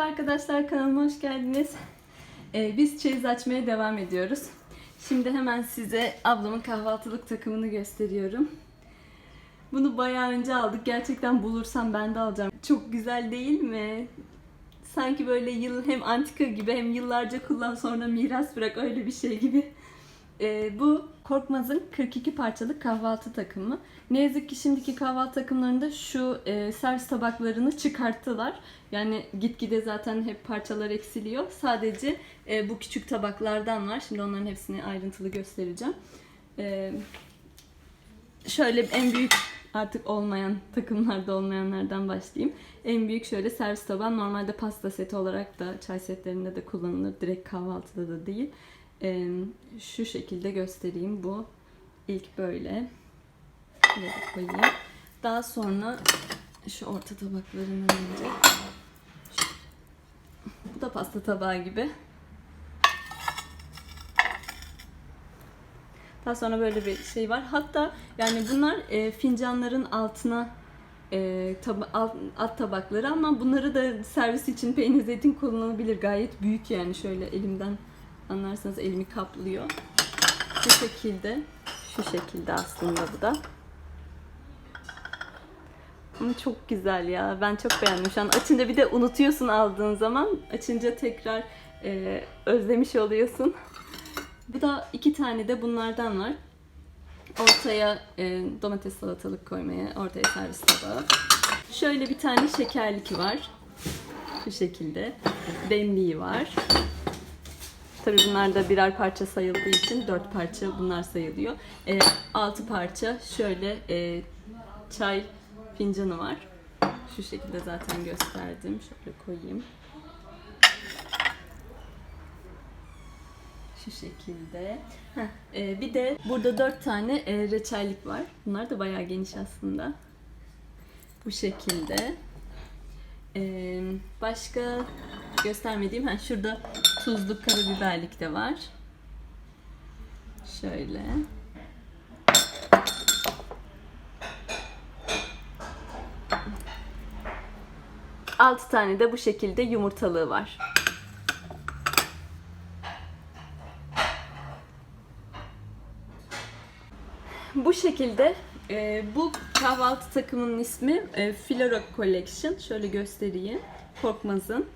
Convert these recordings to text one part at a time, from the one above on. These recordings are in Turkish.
Merhaba arkadaşlar kanalıma hoş geldiniz. Ee, biz çeyiz açmaya devam ediyoruz. Şimdi hemen size ablamın kahvaltılık takımını gösteriyorum. Bunu bayağı önce aldık. Gerçekten bulursam ben de alacağım. Çok güzel değil mi? Sanki böyle yıl hem antika gibi hem yıllarca kullan sonra miras bırak öyle bir şey gibi. Ee, bu Korkmaz'ın 42 parçalık kahvaltı takımı. Ne yazık ki şimdiki kahvaltı takımlarında şu e, servis tabaklarını çıkarttılar. Yani gitgide zaten hep parçalar eksiliyor. Sadece e, bu küçük tabaklardan var. Şimdi onların hepsini ayrıntılı göstereceğim. E, şöyle en büyük artık olmayan takımlarda olmayanlardan başlayayım. En büyük şöyle servis tabağı normalde pasta seti olarak da çay setlerinde de kullanılır. Direkt kahvaltıda da değil. Ee, şu şekilde göstereyim. Bu ilk böyle. Koyayım. Daha sonra şu orta tabaklarından önce. Bu da pasta tabağı gibi. Daha sonra böyle bir şey var. Hatta yani bunlar e, fincanların altına e, taba- alt, alt tabakları ama bunları da servis için peynir zeytin kullanılabilir. Gayet büyük yani şöyle elimden anlarsanız elimi kaplıyor. Bu şekilde şu şekilde aslında bu da. Ama çok güzel ya. Ben çok beğendim. Şu an açınca bir de unutuyorsun aldığın zaman. Açınca tekrar e, özlemiş oluyorsun. Bu da iki tane de bunlardan var. Ortaya e, domates salatalık koymaya, ortaya servis tabağı. Şöyle bir tane şekerlik var. Şu şekilde. Demliği var. Tabii bunlar da birer parça sayıldığı için dört parça bunlar sayılıyor. E, altı parça şöyle e, çay fincanı var. Şu şekilde zaten gösterdim. Şöyle koyayım. Şu şekilde. Heh, e, bir de burada dört tane e, reçellik var. Bunlar da bayağı geniş aslında. Bu şekilde. E, başka göstermediğim, ha şurada tuzlu karabiberlik de var. Şöyle. Altı tane de bu şekilde yumurtalığı var. Bu şekilde e, bu kahvaltı takımının ismi e, Flora Collection. Şöyle göstereyim. Korkmaz'ın.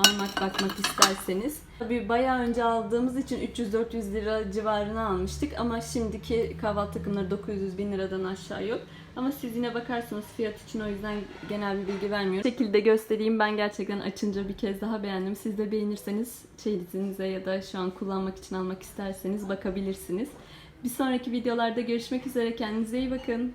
Almak bakmak isterseniz. Tabii bayağı önce aldığımız için 300-400 lira civarına almıştık ama şimdiki kahvaltı takımları 900 bin liradan aşağı yok. Ama siz yine bakarsanız fiyat için o yüzden genel bir bilgi vermiyorum. Bu şekilde göstereyim. Ben gerçekten açınca bir kez daha beğendim. Siz de beğenirseniz çeyizinize ya da şu an kullanmak için almak isterseniz bakabilirsiniz. Bir sonraki videolarda görüşmek üzere. Kendinize iyi bakın.